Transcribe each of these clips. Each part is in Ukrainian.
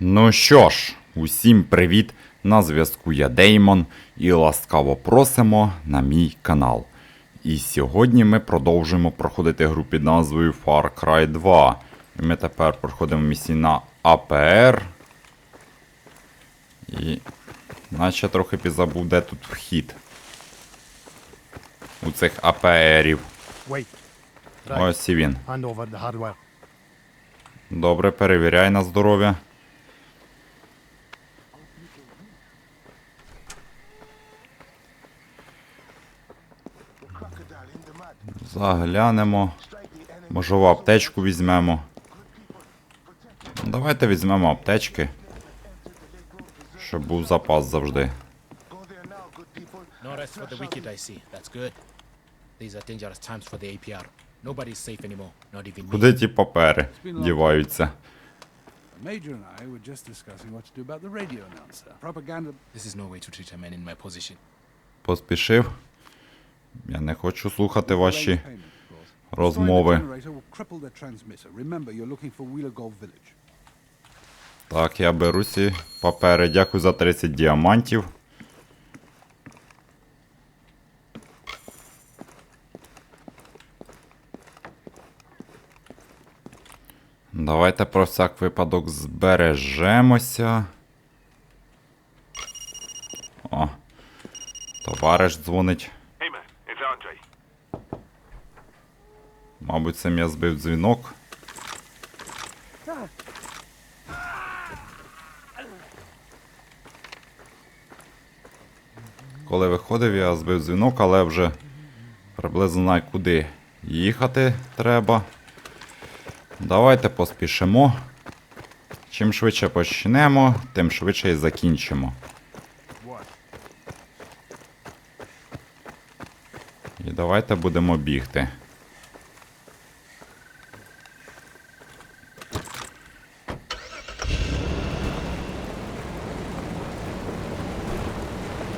Ну що ж, усім привіт! На зв'язку я Деймон і ласкаво просимо на мій канал. І сьогодні ми продовжуємо проходити гру під назвою Far Cry 2. І ми тепер проходимо місії на АПР. І наче трохи підзабув, де тут вхід. У цих АПРів. Ось і він. Добре, перевіряй на здоров'я. Заглянемо. Можливо, аптечку візьмемо. Давайте візьмемо аптечки. Щоб був запас завжди. No rest for the wicked, I see. That's good. These are dangerous times for the APR. Nobody's safe anymore, not even me. Куди ті папери діваються? Major and I were just discussing what to do about the radio announcer. Propaganda. This is no way to treat a man in my position. Поспішив. Я не хочу слухати ваші розмови. Так, я беру ці папери. Дякую за 30 діамантів. Давайте про всяк випадок збережемося. О. Товариш дзвонить. Мабуть, цим я збив дзвінок. Коли виходив, я збив дзвінок, але вже приблизно знаю, куди їхати треба. Давайте поспішимо. Чим швидше почнемо, тим швидше і закінчимо. І давайте будемо бігти.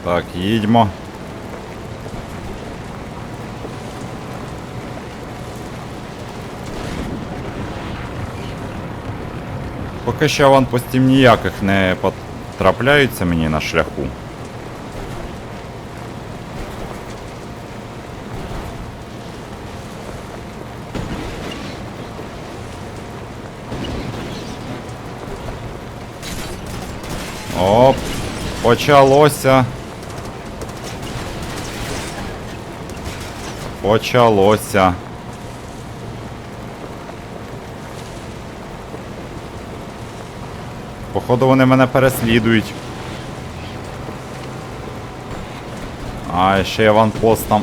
Так, їдьмо. Поки що аванпостів ніяких не потрапляються мені на шляху. Оп, почалося. Почалося. Походу вони мене переслідують. А, ще є ванпост там.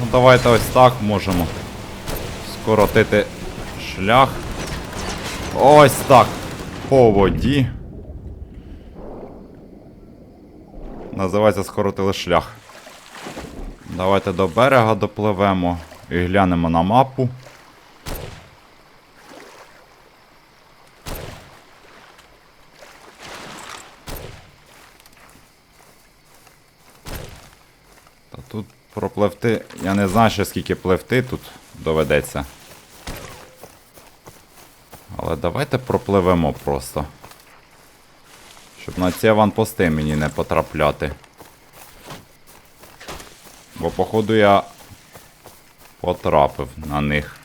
Ну, давайте ось так можемо скоротити шлях. Ось так. По воді. Називається скоротили шлях. Давайте до берега допливемо і глянемо на мапу. Та тут пропливти. Я не знаю ще скільки пливти тут доведеться. Але давайте пропливемо просто. Щоб на ці аванпости мені не потрапляти. Бо, походу, я потрапив на них.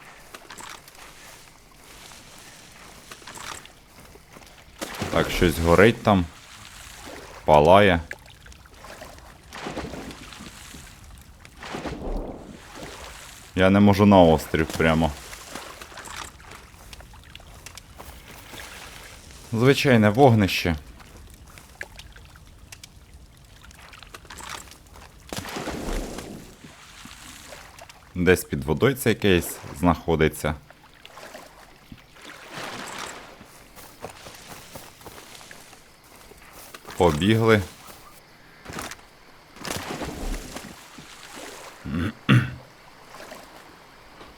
Так, щось горить там. Палає. Я не можу на острів прямо. Звичайне вогнище. Десь під водою цей кейс знаходиться. Побігли.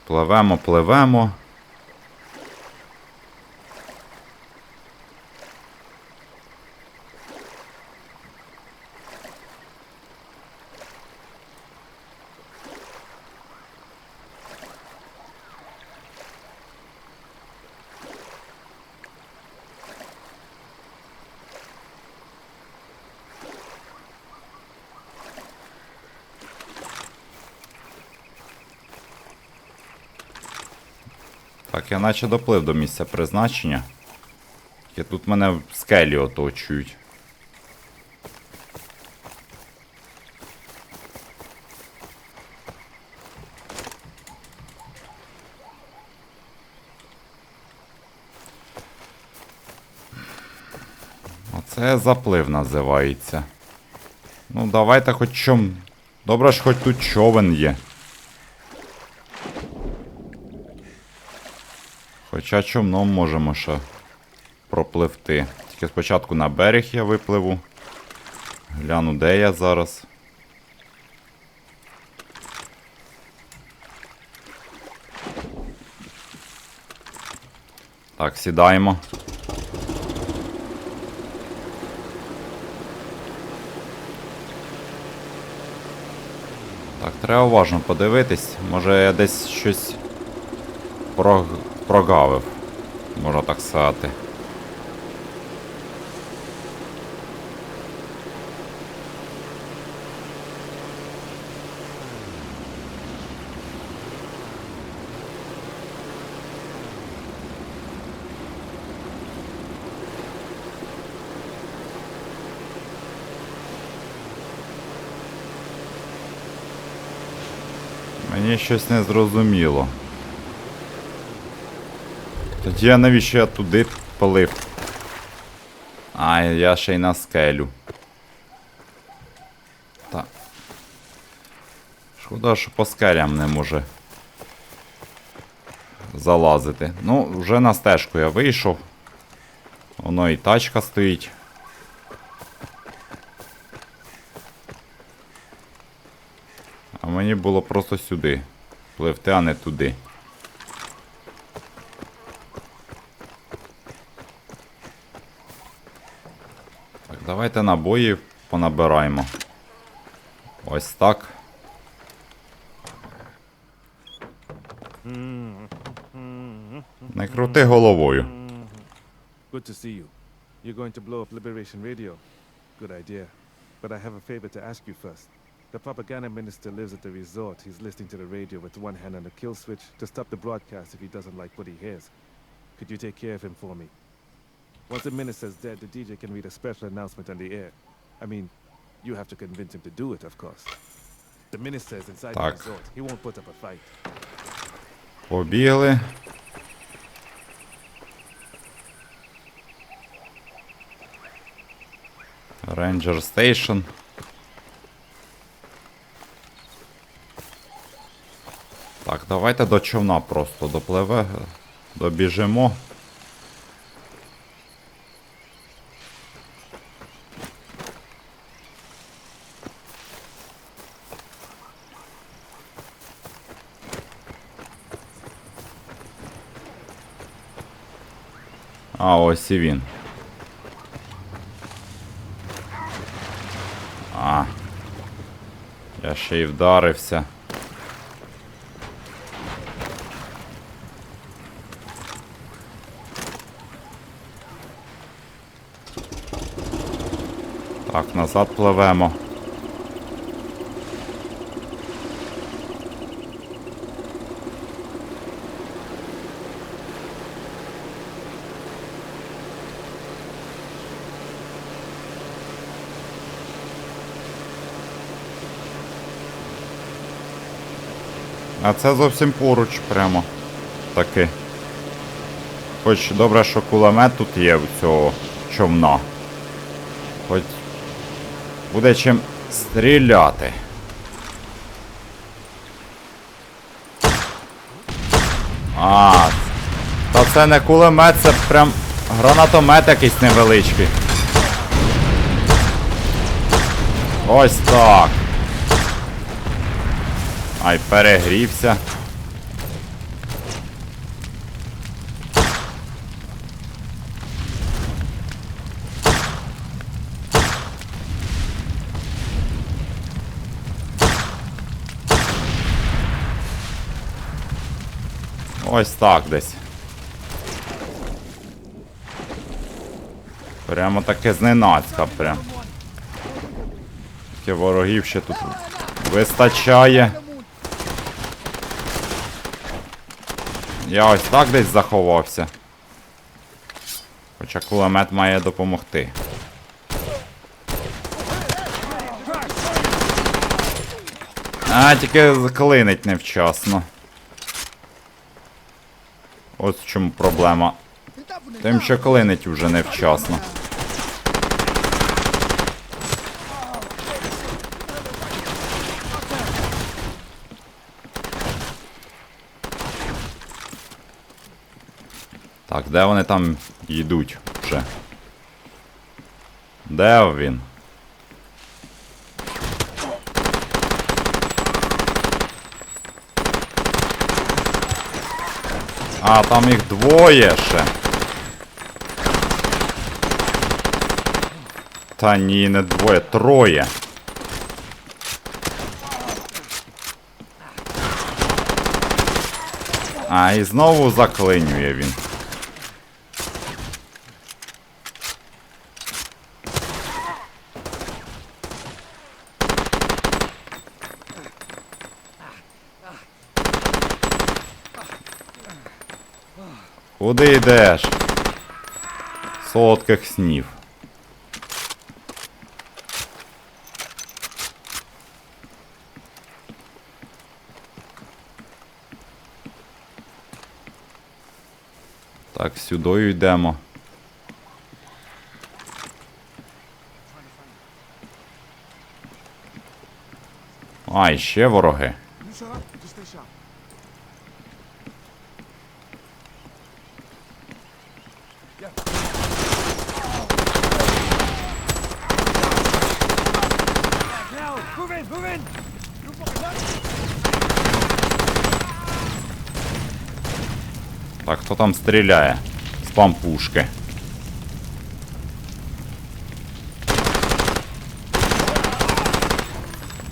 Пливемо, пливемо. Так, я наче доплив до місця призначення. Тільки тут мене в скелі оточують. Оце заплив називається. Ну, давайте хоч чом. Добре ж хоч тут човен є. Хоча човном можемо ще пропливти. Тільки спочатку на берег я випливу. Гляну, де я зараз. Так, сідаємо. Так, треба уважно подивитись. Може я десь щось прог... прогавив. Можна так сказати. Мені щось не зрозуміло. Тоді я навіщо я туди полив? А, я ще й на скелю. Так. Шкода, що по скелям не може залазити. Ну, вже на стежку я вийшов. Воно і тачка стоїть. А мені було просто сюди. Пливти, а не туди. давайте набої понабираємо. Ось так. Не крути головою. Good to see you. You're going to blow up Liberation Radio. Good idea. But I have a favor to ask you first. The propaganda minister lives at the resort. He's listening to the radio with one hand on the kill switch to stop the broadcast if he doesn't like what he hears. Could you take care of him for me? Once the minister's dead, the DJ can read a special announcement on the air. I mean, you have to convince him to do it, of course. The minister is inside the resort. He won't put up a fight. Побігли. Ranger Station. Так, давайте до човна просто допливе. Добіжимо. А, ось і він. А. Я ще й вдарився. Так, назад пливемо. А це зовсім поруч прямо. Таки. Хоч добре, що кулемет тут є у цього човна. Хоч буде чим стріляти. А, та це не кулемет, це прям гранатомет якийсь невеличкий. Ось так. Ай, перегрівся. Ось так десь. Прямо таке зненацька прям. Таке ворогів ще тут вистачає. Я ось так десь заховався. Хоча кулемет має допомогти. А, тільки заклинить невчасно. Ось в чому проблема. Тим, що клинить уже невчасно. Так, де вони там йдуть вже? Де він? А, там їх двоє ще. Та ні, не двоє, троє. А, і знову заклинює він. Куди йдеш? Солодких снів. Так, сюди йдемо. А, і ще вороги. Так, хто там стріляє? З пампушки.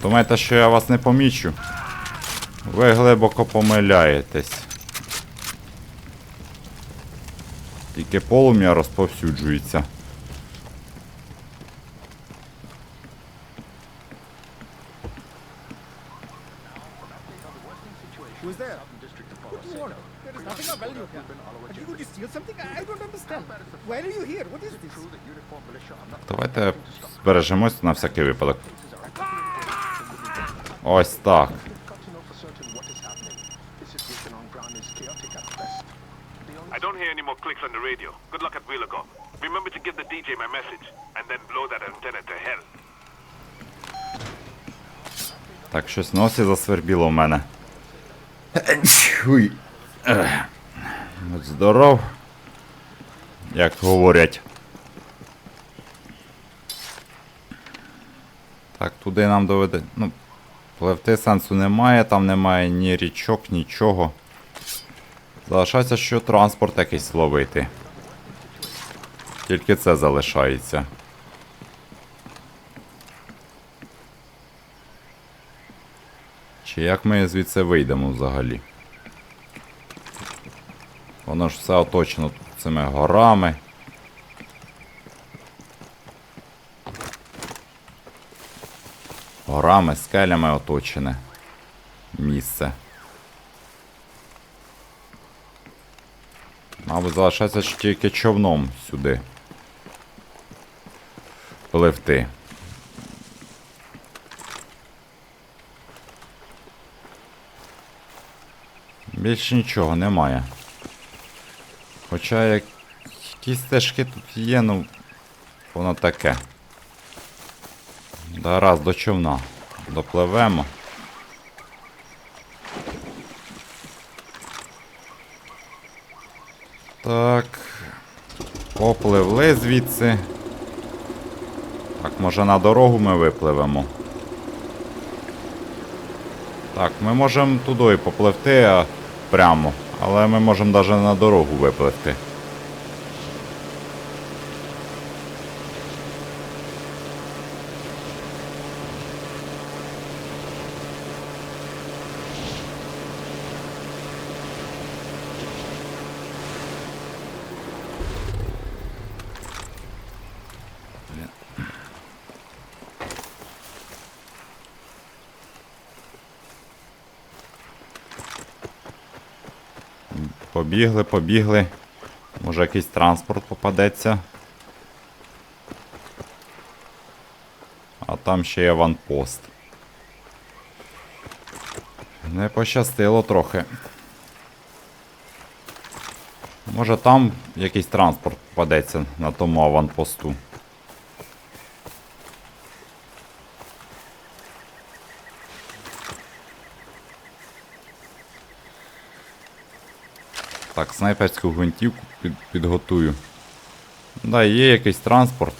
Думаєте, що я вас не помічу? Ви глибоко помиляєтесь. Тільки полум'я розповсюджується. Who's there? What do? There is nothing of value here. Are you going to steal something? I don't understand. Why are you here? What is this? Давайте збережемось на всякий випадок. Ось так. I don't hear any more clicks on the radio. Good luck at Wheelago. Remember to give the DJ my message, and then blow that antenna to hell. Так, щось носі засвербіло в мене. Уй. Ех. Будь здоров. Як говорять. Так, туди нам доведе. Ну, пливти сенсу немає, там немає ні річок, нічого. Залишається, що транспорт якийсь ловити. Тільки це залишається. Чи як ми звідси вийдемо взагалі? Воно ж все оточено цими горами. Горами, скелями оточене місце. Мабуть, залишається ще тільки човном сюди. Пливти. Більше нічого немає. Хоча як... якісь стежки тут є, ну. Воно таке. Да раз до човна. Допливемо. Так. Попливли звідси. Так, може на дорогу ми випливемо. Так, ми можемо туди попливти а, прямо, але ми можемо навіть на дорогу випливти. Побігли, побігли. Може якийсь транспорт попадеться. А там ще є ванпост. Не пощастило трохи. Може там якийсь транспорт попадеться на тому аванпосту. Так, снайперську гвинтівку під, підготую. Да, є якийсь транспорт.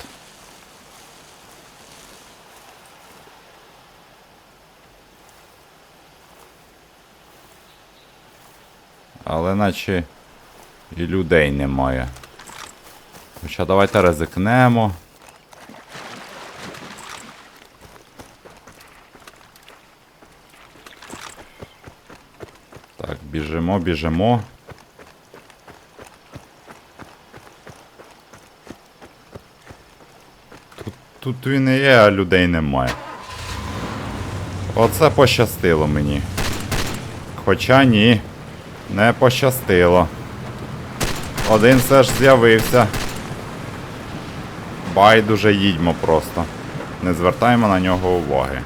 Але наче і людей немає. Хоча давайте ризикнемо. Так, біжимо, біжимо. Тут, він і є, а людей немає. Оце пощастило мені. Хоча ні, не пощастило. Один все ж з'явився. Байдуже їдьмо просто. Не звертаємо на нього уваги.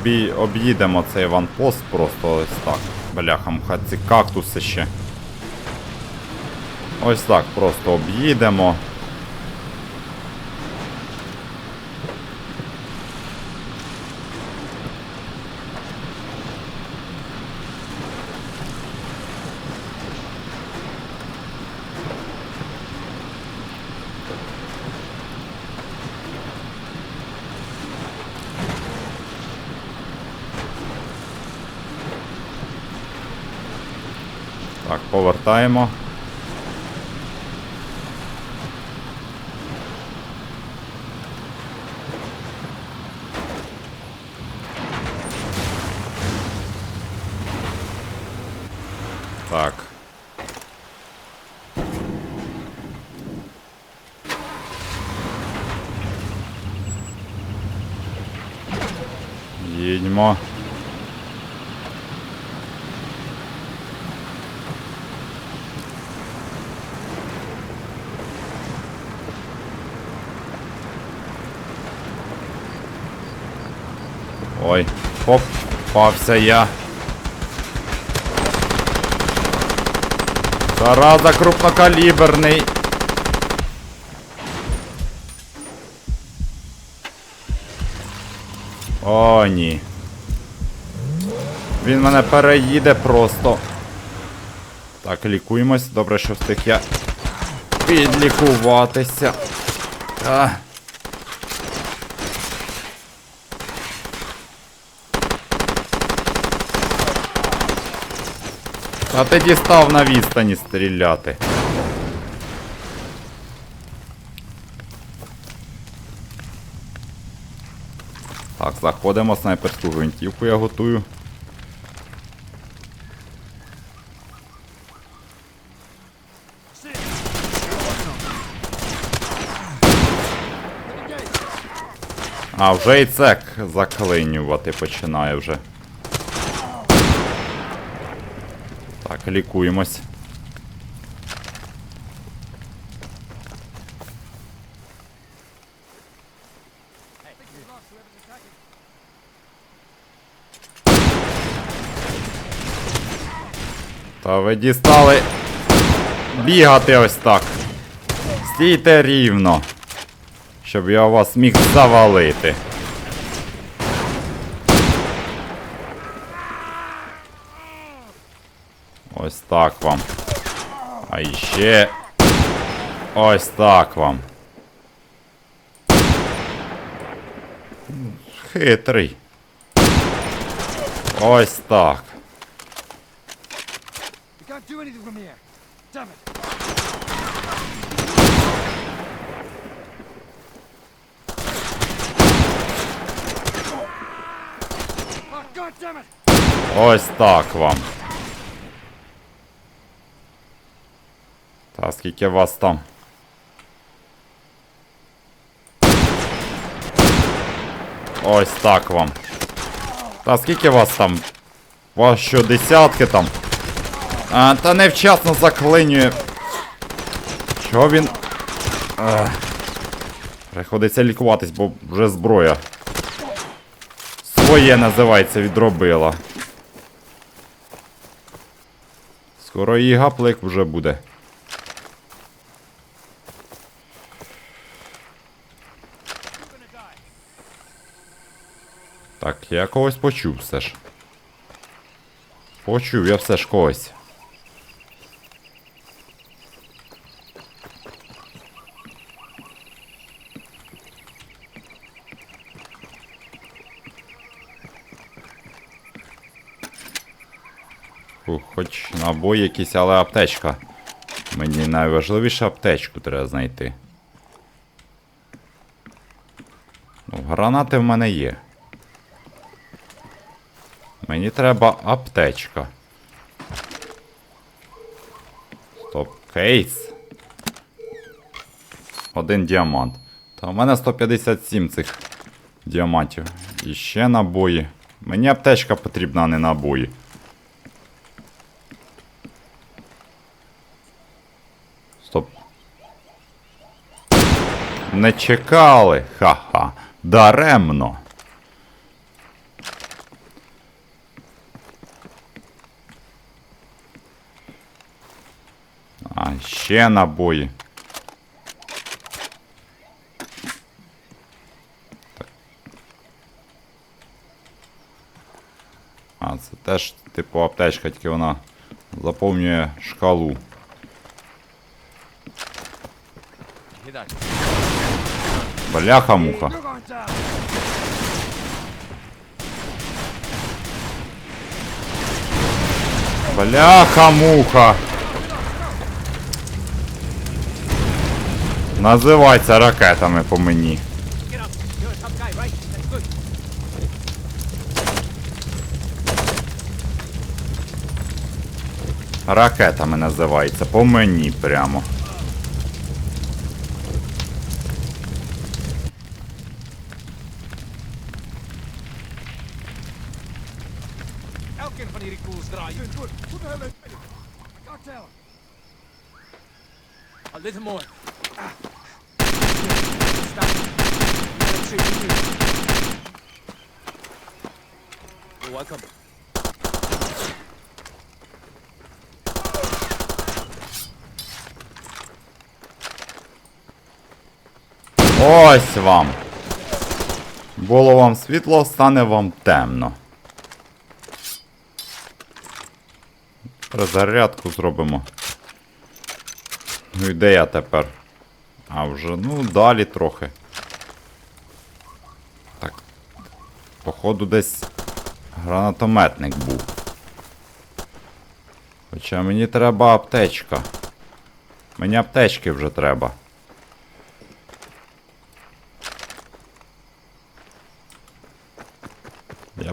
Обій... Об'їдемо цей ванпост просто ось так. Бляха-мха, ці кактуси ще. Ось так просто об'їдемо. Так, повертаємо. Так. Їдьмо. Ой, попався я. Зараза крупнокаліберний. О, ні. Він мене переїде просто. Так, лікуємось. Добре, що встиг я підлікуватися. А. А ти дістав на відстані стріляти. Так, заходимо, снайперську гвинтівку я готую. А, вже і це к- заклинювати починає вже. Так, лікуємось. Та ви дістали бігати ось так. Стійте рівно. Щоб я вас міг завалити. Ось так вам. А іще. Ось так вам. Хитрий. Ось так. Ось так вам. Скільки вас там? Ось так вам. Та скільки вас там? Вас що, десятки там? А, та невчасно заклинює. Чого він. Приходиться лікуватись, бо вже зброя. Своє називається відробила. Скоро і гаплик вже буде. Так, я когось почув все ж. Почув я все ж когось. Хоч набої якісь, але аптечка. Мені найважливіше аптечку треба знайти. Ну, гранати в мене є. Треба аптечка. Стоп, кейс. Один діамант. Та в мене 157 цих діамантів. І ще набої. Мені аптечка потрібна, а не набої. Стоп. Не чекали. Ха-ха. Даремно. А, ще набої. Так. А, це теж типу аптечка, тільки вона заповнює шкалу. Бляха-муха. Бляха-муха. Називається ракетами по мені. Ракетами називається по мені прямо. A little more. You're welcome. Ось вам. Було вам світло, стане вам темно. Перезарядку зробимо. Ну і де я тепер? А вже, ну, далі трохи. Так. Походу десь гранатометник був. Хоча мені треба аптечка. Мені аптечки вже треба. Я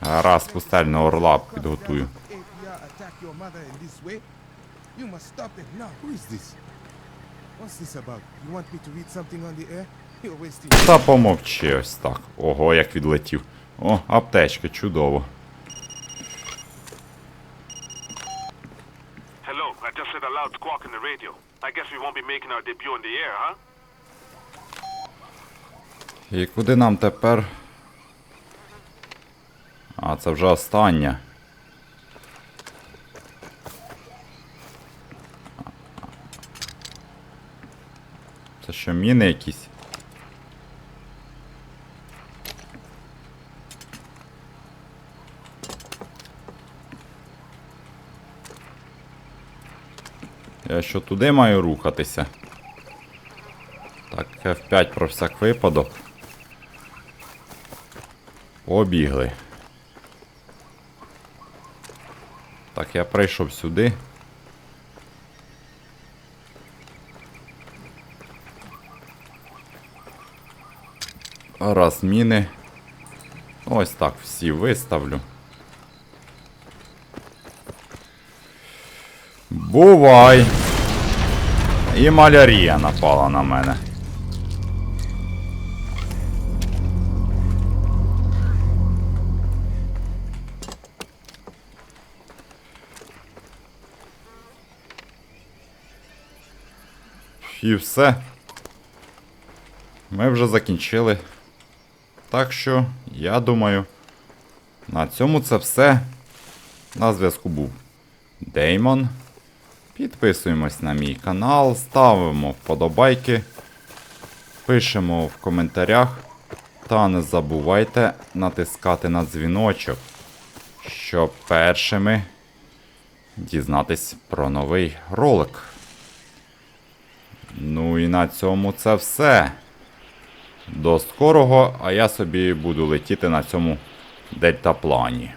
the air? You're wasting Та помовчи ось так. Ого, як відлетів. О, аптечка, чудово. Hello, I just said a loud squawk in the radio. I guess we won't be making our debut in the air, huh? І куди нам тепер? це вже остання. Це що, міни якісь? Я що туди маю рухатися? Так, F5 про всяк випадок. Побігли. Так, я прийшов сюди. Раз міни. Ось так всі виставлю. Бувай! І малярія напала на мене. І все. Ми вже закінчили. Так що, я думаю, на цьому це все. На зв'язку був Деймон. Підписуємось на мій канал, ставимо вподобайки, пишемо в коментарях. Та не забувайте натискати на дзвіночок, щоб першими дізнатись про новий ролик. Ну і на цьому це все. До скорого, а я собі буду летіти на цьому дельтаплані.